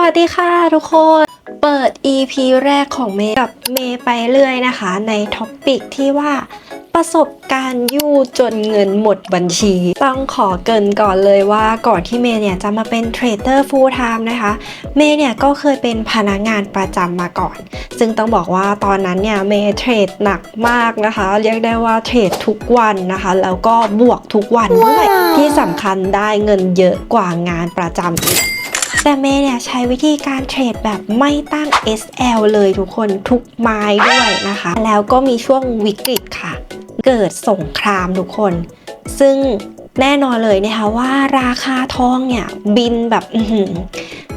วัสดีค่ะทุกคน เปิด EP แรกของเมย์กับเมย์ไปเรื่อยนะคะ ในท็อปปิกที่ว่าประสบการณ์ยู่จนเงินหมดบัญชี ต้องขอเกรินก่อนเลยว่าก่อนที่เมย์เนี่ยจะมาเป็นเทรดเดอร์ฟูลไทม์นะคะ เมย์เนี่ยก็เคยเป็นพนักงานประจำมาก่อน ซึ่งต้องบอกว่าตอนนั้นเนี่ยเมย์เทรดหนักมากนะคะ เรียกได้ว่าเทรดทุกวันนะคะ แล้วก็บวกทุกวันด้วยที่สำคัญได้เงินเยอะกว่างานประจำอีก แต่เมย์เนี่ยใช้วิธีการเทรดแบบไม่ตั้ง SL เลยทุกคนทุกไม้ด้วยนะคะ แล้วก็มีช่วงวิกฤตค่ะ เกิดสงครามทุกคน ซึ่งแน่นอนเลยนะคะว่าราคาทองเนี่ยบินแบบอื้อ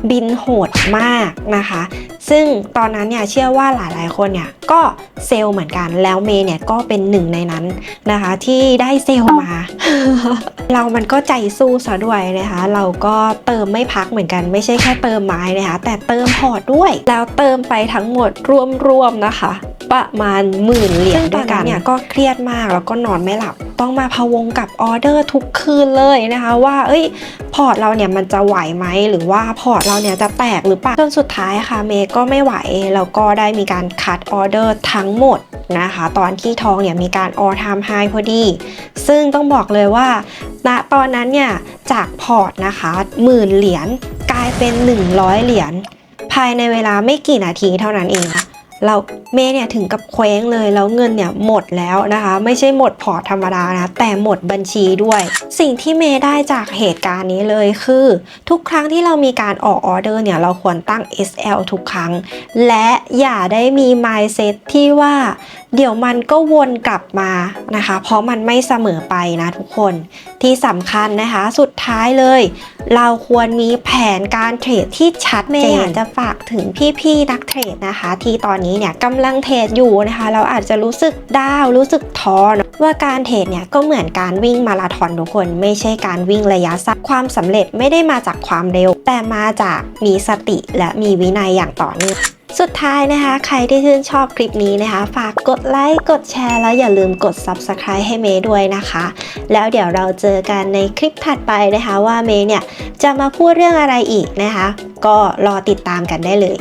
บินโหดมากนะคะ ซึ่งตอนนั้นเนี่ยเชื่อว่าหลายๆคนเนี่ยก็เซลล์เหมือนกัน แล้วเมย์เนี่ยก็เป็นหนึ่งในนั้นนะคะ ที่ได้เซลล์มา เรามันก็ใจสู้ซะด้วยนะคะ เราก็เติมไม่พักเหมือนกัน ไม่ใช่แค่เติมไม้นะคะ แต่เติมพอร์ตด้วย แล้วเติมไปทั้งหมดรวมๆนะคะ ประมาณหมื่นเหรียญด้วยกันเนี่ยก็เครียดมากแล้วก็นอนไม่หลับ ต้องมาพะวงกับออเดอร์ทุกคืนเลยนะคะว่า เอ้ย พอร์ตเราเนี่ยมันจะไหวไหมหรือว่าพอร์ตเราเนี่ยจะแตกหรือเปล่าจนสุดท้ายค่ะเมย์ก็ไม่ไหวแล้วก็ได้มีการคัดออเดอร์ทั้งหมดนะคะตอนที่ทองเนี่ยมีการออทามไฮพอดี ซึ่งต้องบอกเลยว่าณตอนนั้นเนี่ยจากพอร์ตนะคะหมื่นเหรียญกลายเป็น 100 เหรียญภายในเวลาไม่กี่นาทีเท่านั้นเองค่ะ เราเมย์เนี่ยถึงกับเคว้งเลยแล้วเงินเนี่ยหมดแล้วนะคะ ไม่ใช่หมดพอร์ตธรรมดานะแต่หมดบัญชีด้วย สิ่งที่เมย์ได้จากเหตุการณ์นี้เลยคือ ทุกครั้งที่เรามีการออกออเดอร์เนี่ยเราควรตั้ง SL ทุกครั้ง และอย่าได้มี mindset ที่ว่าเดี๋ยวมันก็วนกลับมานะคะ เพราะมันไม่เสมอไปนะทุกคนที่สำคัญนะคะ สุดท้ายเลย เราควรมีแผนการเทรดที่ชัดเจนอยากจะฝากถึงพี่ๆนักเทรดนะคะ ที่ตอนนี้เนี่ยกำลังเทรดอยู่นะคะ เราอาจจะรู้สึกดาวรู้สึกท้อว่าการเทรดเนี่ยก็เหมือนการวิ่งมาราธอนทุกคน ไม่ใช่การวิ่งระยะสั้นความสำเร็จไม่ได้มาจากความเร็ว แต่มาจากมีสติและมีวินัยอย่างต่อเนื่องสุดท้ายนะคะ ใครที่ชื่นชอบคลิปนี้นะคะ ฝากกดไลค์กดแชร์แล้วอย่าลืมกด Subscribe ให้เมย์ด้วยนะคะ แล้วเดี๋ยวเราเจอกันในคลิปถัดไปนะคะว่าเมย์เนี่ยจะมาพูดเรื่องอะไรอีกนะคะ ก็รอติดตามกันได้เลย